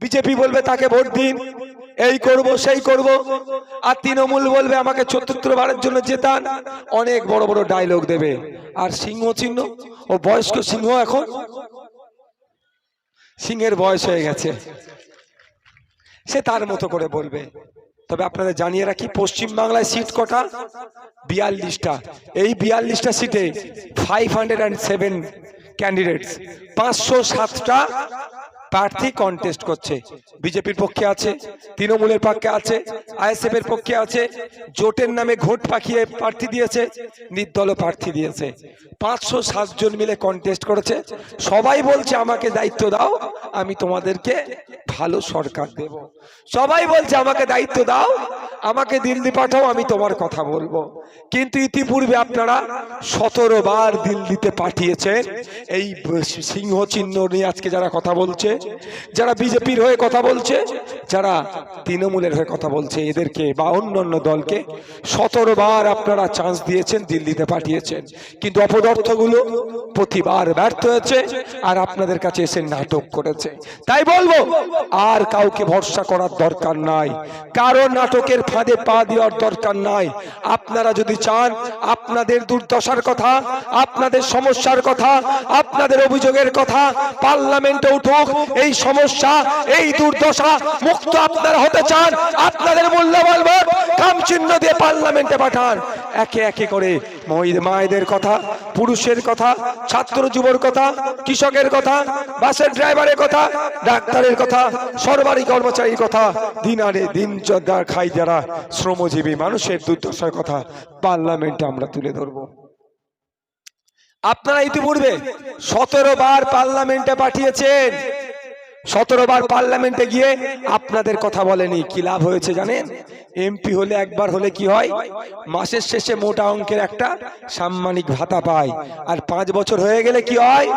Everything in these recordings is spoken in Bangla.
বিজেপি বলবে তাকে ভোট দিন, এই করব, সেই করব। আর তৃণমূল বলবে আমাকে চতুর্থবারের জন্য জেতান। অনেক বড় বড় ডায়লগ দেবে। আর সিংহ চিহ্ন, ও বয়স্ক সিংহ এখন? সিংহের বয়স হয়ে গেছে। সে তার মতো করে বলবে। তবে আপনাদের জানিয়ে রাখি, পশ্চিম বাংলায় সিট কটা? বিয়াল্লিশটা। এই বিয়াল্লিশটা সিটে five hundred and seven candidates পাঁচশো সাতটা প্রার্থী কন্টেস্ট করছে। বিজেপির পক্ষে আছে, তৃণমূলের পক্ষে আছে আইএসএফ এর পক্ষে আছে, জোটের নামে ঘোট পাখিয়ে প্রার্থী দিয়েছে, নির্দল প্রার্থী দিয়েছে। পাঁচশো সাতজন মিলে কন্টেস্ট করেছে। সবাই বলছে, আমাকে দায়িত্ব দাও, আমি তোমাদেরকে ভালো সরকার দেব। সবাই বলছে, আমাকে দায়িত্ব দাও আমাকে দিল্লি পাঠাও, আমি তোমার কথা বলব। কিন্তু ইতিপূর্বে আপনারা সতেরো বার দিল্লিতে পাঠিয়েছেন। এই সিংহ চিহ্ন নিয়ে আজকে যারা কথা বলছে, যারা বিজেপির হয়ে কথা বলছে, যারা তৃণমূলের হয়ে কথা বলছে, এদেরকে বা অন্য অন্য দলকে সতেরো বার আপনারা চান্স দিয়েছেন, দিল্লিতে পাঠিয়েছেন। কিন্তু অপদার্থগুলো প্রতিবার ব্যর্থ হয়েছে আর আপনাদের কাছে এসে নাটক করেছে। তাই বলব, আর কাউকে ভরসা করার দরকার নাই। কারও নাটকের ফাঁদে পা দেওয়ার দরকার নাই। আপনারা যদি চান, আপনাদের দুর্দশার কথা, আপনাদের সমস্যার কথা, আপনাদের অভিযোগের কথা, পার্লামেন্টে উঠুক, এই সমস্যা, এই দুর্দশা মুক্ত আপনারা হতে চান, আপনাদের মূল্যবান ভোট কাম চিহ্ন দিয়ে পার্লামেন্টে পাঠান। একে একে করে মায়েদের কথা, পুরুষের কথা, ছাত্র যুবর কথা, কৃষকের কথা, বাসের ড্রাইভারের কথা, ডাক্তারের কথা সরকারি কর্মচারীর কথা দিন আনে দিন খাই যারা শ্রমজীবী মানুষের দুর্দশার কথা, পার্লামেন্টে আমরা তুলে ধরবো। আপনারা ইতিপূর্বে সতেরো বার পার্লামেন্টে পাঠিয়েছেন। সতেরো বার পার্লামেন্টে গিয়ে আপনাদের কথা বলেনি, কি লাভ হয়েছে জানেন? এমপি হলে একবার হলে কি হয়? মাসের শেষে মোটা অঙ্কের একটা সাম্মানিক ভাতা পায়। আর পাঁচ বছর হয়ে গেলে কি হয়?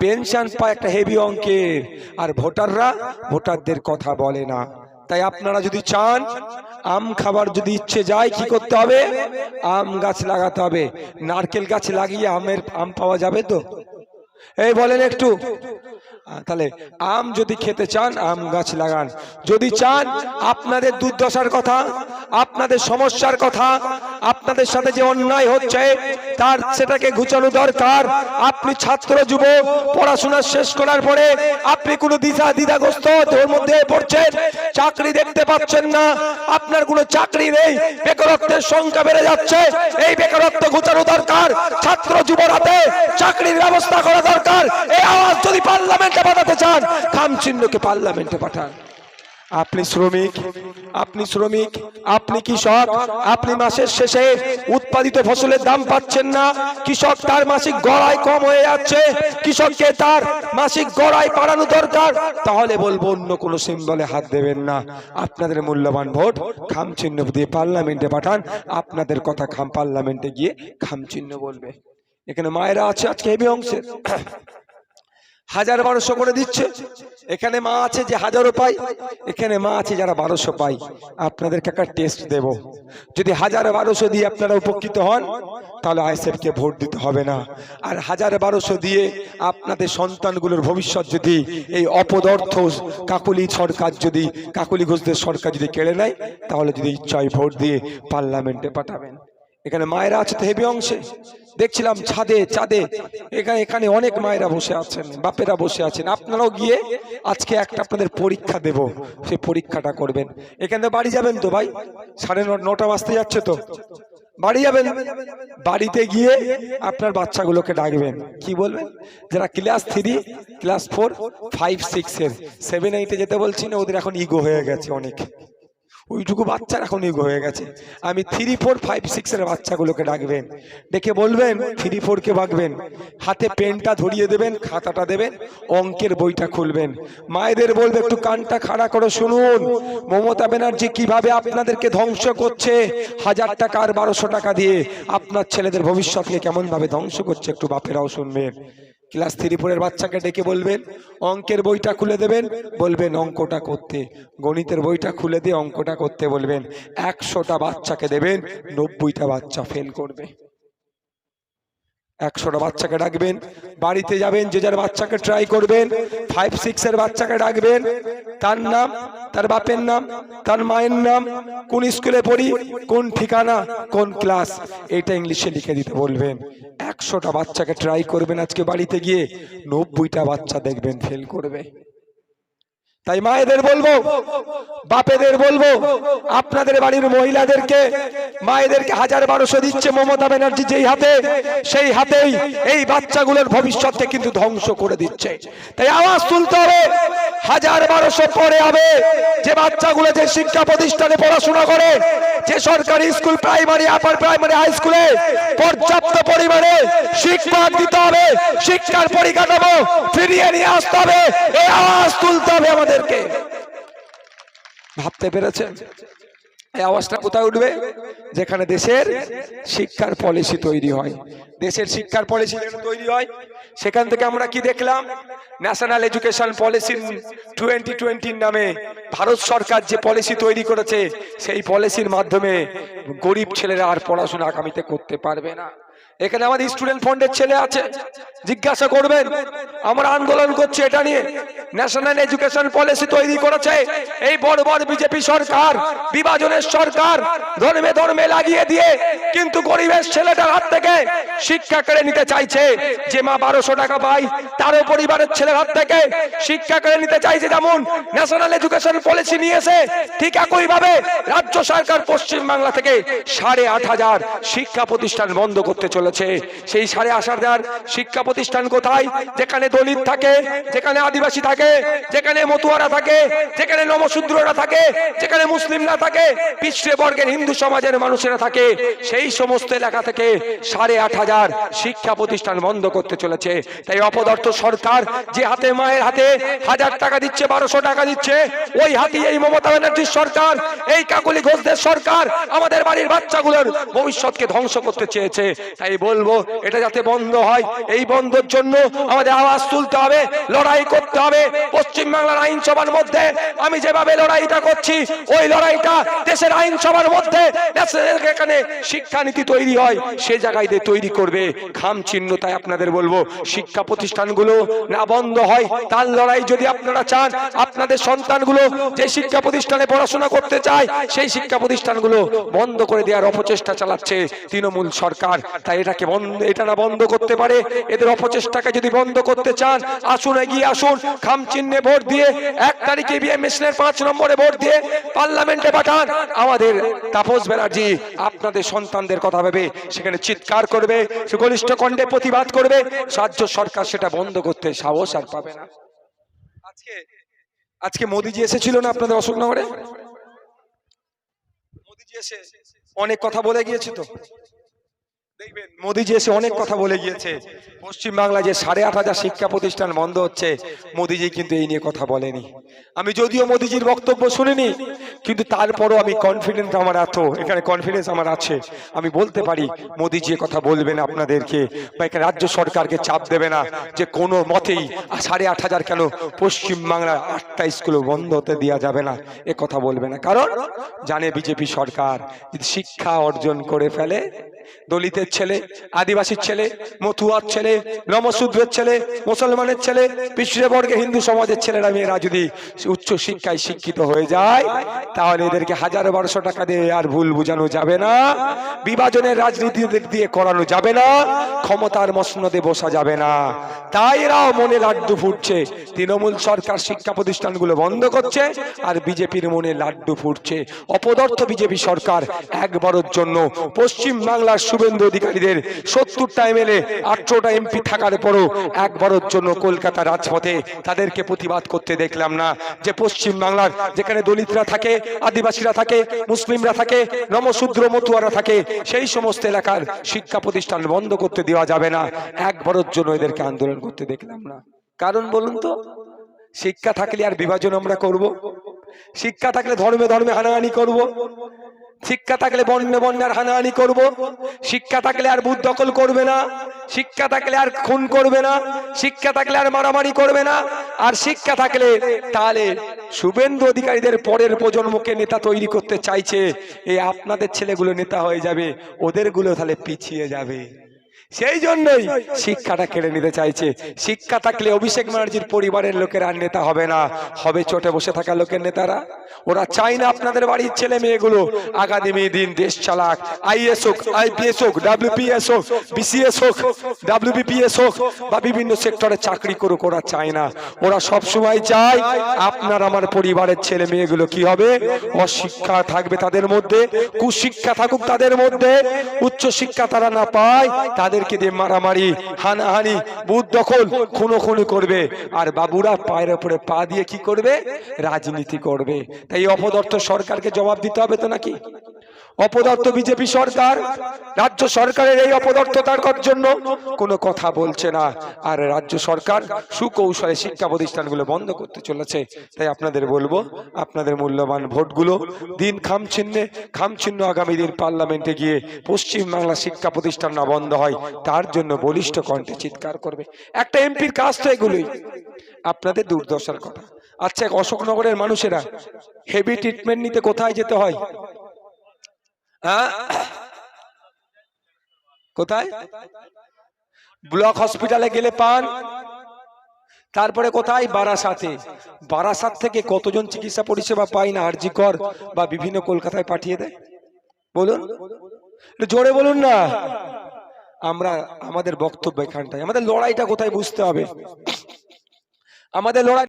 পেনশন পায় একটা হেভি অঙ্কের। আর ভোটাররা ভোটারদের কথা বলে না। তাই আপনারা যদি চান, আম খাবার যদি ইচ্ছে যায়, কি করতে হবে? আম গাছ লাগাতে হবে। নারকেল গাছ লাগিয়ে আমের আম পাওয়া যাবে তো? এই বলেন একটু। তাহলে আম যদি খেতে চান, আম গাছ লাগান। যদি চান, আপনাদের দুর্দশার কথা, আপনাদের সমস্যার কথা, আপনাদের সাথে যে অন্যায় হচ্ছে, তার সেটাকে ঘুচানো দরকার। আপনি ছাত্র যুব পড়াশোনা শেষ করার পরে আপনি কোনো দ্বিধা, দ্বিধাগ্রস্ত ওর মধ্যে পড়ছেন, চাকরি দেখতে পাচ্ছেন না, আপনার কোনো চাকরি নেই, বেকারত্বের সংখ্যা বেড়ে যাচ্ছে, এই বেকারত্ব ছাত্র যুবরাতে চাকরির ব্যবস্থা করা দরকার। এই আওয়াজ যদি পার্লামেন্টে পাঠাতে চান, খাম চিহ্নকে পার্লামেন্টে পাঠান। আপনি শ্রমিক আপনি শ্রমিক, আপনি কৃষক, আপনি মাসের শেষে উৎপাদিত ফসলের দাম পাচ্ছেন না। কৃষক তার মাসিক গড়াই কম হয়ে যাচ্ছে। কৃষককে তার মাসিক গড়াই বাড়ানো দরকার। তাহলে বলব, অন্য কোনো সিম্বলে হাত দেবেন না। আপনাদের মূল্যবান ভোট খাম চিহ্ন দিয়ে পার্লামেন্টে পাঠান। আপনাদের কথা খাম পার্লামেন্টে গিয়ে খাম চিহ্ন বলবে। এখানে মায়েরা আছে, আজকে হেভি অংশের। হাজার বারোশো করে দিচ্ছে। এখানে মা আছে যে হাজারো পাই এখানে মা আছে যারা বারোশো পাই আপনাদেরকে একটা টেস্ট দেব। যদি হাজার বারোশো দিয়ে আপনারা উপকৃত হন, তাহলে আইএসএফ কে ভোট দিতে হবে না। আর হাজার বারোশো দিয়ে আপনাদের সন্তানগুলোর ভবিষ্যৎ যদি এই অপদর্থ কাকুলি সরকার যদি, কাকুলি ঘোষদের সরকার যদি কেড়ে নেয়, তাহলে যদি ইচ্ছায় ভোট দিয়ে পার্লামেন্টে পাঠাবেন। এখানে মায়েরা আছে তো হেভি অংশে। দেখছিলাম ছাদে, চাঁদে। এখানে এখানে অনেক মায়েরা বসে আছেন, বাপেরা বসে আছেন। আপনারাও গিয়ে আজকে একটা আপনাদের পরীক্ষা দেব। সেই পরীক্ষাটা করবেন। এখান থেকে বাড়ি যাবেন তো ভাই? সাড়ে নটা বাজতে যাচ্ছে তো। বাড়ি যাবেন? বাড়িতে গিয়ে আপনার বাচ্চাগুলোকে ডাকবেন। কি বলবেন? যারা class three, class four, five, six এর, সেভেন, এইটে যেতে বলছি না, ওদের এখন ইগো হয়ে গেছে অনেক। ওইটুকু বাচ্চার এখন ইগো হয়ে গেছে। আমি থ্রি ফোর ফাইভ সিক্স এর বাচ্চাগুলোকে ডাকবেন। ডেকে বলবেন থ্রি ফোরকে বাগবেন। হাতে পেনটা ধরিয়ে দেবেন, খাতাটা দেবেন, অঙ্কের বইটা খুলবেন। মায়েদের বলবে, একটু কানটা খাড়া করে, শুনুন। মমতা ব্যানার্জি কীভাবে আপনাদেরকে ধ্বংস করছে? হাজার টাকা আর বারোশো টাকা দিয়ে আপনার ছেলেদের ভবিষ্যৎকে কেমন ভাবে ধ্বংস করছে একটু বাপেরাও শুনবেন। ক্লাস থ্রি ফোরের বাচ্চাকে ডেকে বলবেন, অঙ্কের বইটা খুলে দেবেন, বলবেন অঙ্কটা করতে। গণিতের বইটা খুলে দিয়ে অঙ্কটা করতে বলবেন। একশোটা বাচ্চাকে দেবেন, নব্বইটা বাচ্চা ফেল করবে। একশোটা বাচ্চাকে ডাকবেন, বাড়িতে যাবেন, যে যার বাচ্চাকে ট্রাই করবেন ফাইভ সিক্স এর বাচ্চাকে ডাকবেন। তার নাম, তার বাপের নাম, তার মায়ের নাম, কোন স্কুলে পড়ি, কোন ঠিকানা, কোন ক্লাস এটা ইংলিশে লিখে দিতে বলবেন। একশোটা বাচ্চাকে ট্রাই করবেন আজকে বাড়িতে গিয়ে, নব্বইটা বাচ্চা দেখবেন ফেল করবে। তাই মায়েদের বলব, বাপেদের বলব, আপনাদের বাড়ির মহিলাদেরকে, মায়েদেরকে হাজার বারোশো দিচ্ছে মমতা ব্যানার্জি যেই হাতে, সেই হাতেই এই বাচ্চাগুলোর ভবিষ্যৎকে কিন্তু ধ্বংস করে দিচ্ছে। তাই আওয়াজ তুলতে হবে, হাজার বারোশো পরে হবে, যে বাচ্চাগুলো যে শিক্ষা প্রতিষ্ঠানে পড়াশোনা করে, যে সরকারি school, primary, upper primary, high স্কুলে পর্যাপ্ত পরিমাণে শিক্ষক দিতে হবে, শিক্ষার পরিকাঠামো ফিরিয়ে নিয়ে আসতে হবে, এই আওয়াজ তুলতে আমাদেরকে। ভাবতে পেরেছেন? আওয়াজটা কোথায় উঠবে? যেখানে দেশের শিক্ষার পলিসি তৈরি হয়। দেশের শিক্ষার পলিসি তৈরি হয়, সেখান থেকে আমরা কি দেখলাম? ন্যাশনাল এডুকেশন পলিসি টোয়েন্টি টোয়েন্টির নামে ভারত সরকার যে পলিসি তৈরি করেছে, সেই পলিসির মাধ্যমে গরিব ছেলেরা আর পড়াশোনা আগামীতে করতে পারবে না। এখানে আমাদের স্টুডেন্ট ফান্ডের ছেলে আছে। জিজ্ঞাসা করবেন, আমরা আন্দোলন করছি এটা নিয়ে। ন্যাশনাল এডুকেশন পলিসি তৈরি করেছে এই বড় বড় বিজেপি সরকার, বিভাজনের সরকার, ধর্মে ধর্মে লাগিয়ে দিয়ে কিন্তু গরিবের ছেলেটার হাত থেকে শিক্ষা কেড়ে নিতে চাইছে যে মা বারোশো টাকা পায়, তারও পরিবারের ছেলের হাত থেকে শিক্ষা কেড়ে নিতে চাইছে যেমন ন্যাশনাল এডুকেশন পলিসি নিয়েছে ঠিক একই ভাবে রাজ্য সরকার পশ্চিম বাংলা থেকে সাড়ে আট হাজার শিক্ষা প্রতিষ্ঠান বন্ধ করতে চলেছে। সেই সাড়ে হাজার শিক্ষা প্রতিষ্ঠান কোথায়? যেখানে দলিত থাকে, যেখানে আদিবাসী থাকে, যেখানে মতুয়ারা থাকে, যেখানে নমশূদ্ররা থাকে, যেখানে মুসলিমরা থাকে, পিছড়ে বর্গের হিন্দু সমাজের মানুষেরা থাকে। সেই সমস্ত এলাকা থেকে সাড়ে আট হাজার শিক্ষা প্রতিষ্ঠান বন্ধ করতে চলেছে। তাই অপদার্থ সরকার যে হাতে মায়ের হাতে হাজার টাকা দিচ্ছে, বারোশো টাকা দিচ্ছে, ওই হাতি, এই মমতা ব্যানার্জির সরকার, এই কাকুলি ঘোষদের সরকার আমাদের বাড়ির বাচ্চাগুলোর ভবিষ্যৎকে ধ্বংস করতে চেয়েছে। তাই বলব, এটা যাতে বন্ধ হয়। এই বন্ধের জন্য আমাদের আওয়াজ তুলতে হবে, লড়াই করতে হবে। পশ্চিম বাংলার আইনসভার মধ্যে আমি যেভাবে লড়াইটা করছি, ওই লড়াইটা দেশের আইনসভার মধ্যে এখানে শিক্ষানীতি তৈরি হয়, সে জায়গায় তৈরি করবে, খাম চিহ্ন তাই আপনাদের বলব। শিক্ষা প্রতিষ্ঠানগুলো না বন্ধ হয়, তার লড়াই যদি আপনারা চান, আপনাদের সন্তানগুলো যে শিক্ষা প্রতিষ্ঠানে পড়াশোনা করতে চায়, সেই শিক্ষা প্রতিষ্ঠানগুলো বন্ধ করে দেওয়ার অপচেষ্টা চালাচ্ছে তৃণমূল সরকার। তাই এটাকে বন্ধ এটা না বন্ধ করতে পারে। এদের অপচেষ্টাকে যদি বন্ধ করতে চান, আসুন, এগিয়ে আসুন। খাম চিহ্নে ভোট দিয়ে এক তারিখে মিশনের পাঁচ নম্বরে ভোট দিয়ে পার্লামেন্টে পাঠান। আমাদের তাপস ব্যানার্জি আপনাদের সন্তানদের কথা ভেবে সেখানে চিৎকার করবে সুগলিষ্ঠ কণ্ঠে প্রতিবাদ করবে। রাজ্য সরকার সেটা বন্ধ করতে সাহস আর পাবে না। আজকে আজকে মোদিজি এসেছিল না আপনাদের অশোকনগরে মোদিজি এসে অনেক কথা বলে গিয়েছে তো। দেখবেন মোদিজি এসে অনেক কথা বলে গিয়েছে। পশ্চিম বাংলায় যে সাড়ে আট হাজার শিক্ষা প্রতিষ্ঠান বন্ধ হচ্ছে, মোদিজি কিন্তু এই নিয়ে কথা বলেনি। আমি যদিও মোদিজির বক্তব্য শুনিনি, কিন্তু তারপরও আমি কনফিডেন্স আমার এত, এখানে কনফিডেন্স আমার আছে। আমি বলতে পারি, মোদিজি কথা বলবেন আপনাদেরকে, বা এখানে রাজ্য সরকারকে চাপ দেবে না, যে কোনো মতেই সাড়ে আট হাজার কেন পশ্চিম বাংলার আটটা স্কুল বন্ধ হতে দেওয়া যাবে না, এ কথা বলবে না। কারণ জানে বিজেপি সরকার, যদি শিক্ষা অর্জন করে ফেলে দলিতের ছেলে আদিবাসীর ছেলে মথুয়ার ছেলে নমশূদ্রের ছেলে মুসলমানের ছেলে বর্গে হিন্দু সমাজের ছেলেরা মেয়েরা যদি উচ্চ শিক্ষায় শিক্ষিত হয়ে যায় তাহলে এদেরকে হাজার বারোশো টাকা দিয়ে আর ভুল বোঝানো যাবে না বিভাজনের রাজনীতি দিয়ে করানো যাবে না ক্ষমতার মসনদে বসা যাবে না। তাই এরাও মনে লাড্ডু ফুটছে। তৃণমূল সরকার শিক্ষা প্রতিষ্ঠানগুলো বন্ধ করছে আর বিজেপির মনে লাড্ডু ফুটছে। অপদার্থ বিজেপি সরকার একবারের জন্য পশ্চিম বাংলার শুভেন্দু অধিকারীদের সত্তরটা এমএলএ আঠারোটা এমপি থাকার পরও একবারের জন্য কলকাতা রাজপথে তাদেরকে প্রতিবাদ করতে দেখলাম না। যে পশ্চিম বাংলার যেখানে দলিতরা থাকে, আদিবাসীরা থাকে, মুসলিমরা থাকে, নমশূদ্র মতুয়ারা থাকে, সেই সমস্ত এলাকার শিক্ষা প্রতিষ্ঠান বন্ধ করতে দেওয়া যাবে না। একবারের জন্য এদেরকে আন্দোলন করতে দেখলাম না। কারণ বলুন তো, শিক্ষা থাকলে আর বিভাজন আমরা করব? শিক্ষা থাকলে ধর্মে ধর্মে হানাহানি করব? শিক্ষা থাকলে বন্য, বন্যার হানাহানি করব। শিক্ষা থাকলে আর বুধ দখল করবে না। শিক্ষা থাকলে আর খুন করবে না। শিক্ষা থাকলে আর মারামারি করবে না। আর শিক্ষা থাকলে তাহলে শুভেন্দু অধিকারীদের পরের প্রজন্মকে নেতা তৈরি করতে চাইছে। এই আপনাদের ছেলেগুলো নেতা হয়ে যাবে। ওদেরগুলো তাহলে পিছিয়ে যাবে। সেই জন্যই শিক্ষাটা কেড়ে নিতে চাইছে। শিক্ষা থাকলে অভিষেক ব্যানার্জির পরিবারের লোকের আর নেতা হবে না। হবে চটে বসে থাকা লোকের নেতারা। ওরা চায় না আপনাদের বাড়ির ছেলে মেয়েগুলো আগামী দিন দেশ চালাক। আইএস হোক আইপিএস হোক ডাব্লিউপিএস হোক বিসিএস হোক ডাব্লিউবিপিএস হোক বা বিভিন্ন সেক্টরে চাকরি করুক ওরা চায় না। ওরা সব সময় চায় আপনার আমার পরিবারের ছেলে মেয়েগুলো কি হবে? অশিক্ষা থাকবে তাদের মধ্যে কুশিক্ষা থাকুক তাদের মধ্যে উচ্চ শিক্ষা তারা না পায় তাদেরকে দিয়ে মারামারি, হানাহানি বুথ দখল খুনো খুনি করবে। আর বাবুরা পায়ের উপরে পা দিয়ে কি করবে? রাজনীতি করবে। তাই অপদর্থ সরকারকে জবাব দিতে হবে তো নাকি? অপদার্থ বিজেপি সরকার, রাজ্য সরকারের এই অপদার্থতার জন্য কোনো কথা বলছে না। আর রাজ্য সরকার সুকৌশলে শিক্ষা প্রতিষ্ঠানগুলো বন্ধ করতে চলেছে। তাই আপনাদের বলব, আপনাদের মূল্যবান ভোটগুলো দিন খামচিহ্নে খামচিহ্ন আগামী দিন পার্লামেন্টে গিয়ে পশ্চিম বাংলা শিক্ষা প্রতিষ্ঠান না বন্ধ হয়, তার জন্য বলিষ্ঠ কণ্ঠে চিৎকার করবে। একটা এমপির কাজ তো এগুলোই। আপনাদের দুর্দশার কথা। আচ্ছা অশোকনগরের মানুষেরা হেভি ট্রিটমেন্ট নিতে কোথায় যেতে হয়? হ্যাঁ? কোথায়? ব্লক হসপিটালে গেলে পান। তারপরে কোথায়? বারাসাতে। বারাসাত থেকে কতজন চিকিৎসা পরিষেবা পায় না? আরজি কর বা বিভিন্ন কলকাতায় পাঠিয়ে দেয়? বলুন। জোরে বলুন না। আমরা, আমাদের বক্তব্য এখানটায়। আমাদের লড়াইটা কোথায় বুঝতে হবে? আমাদের লড়াই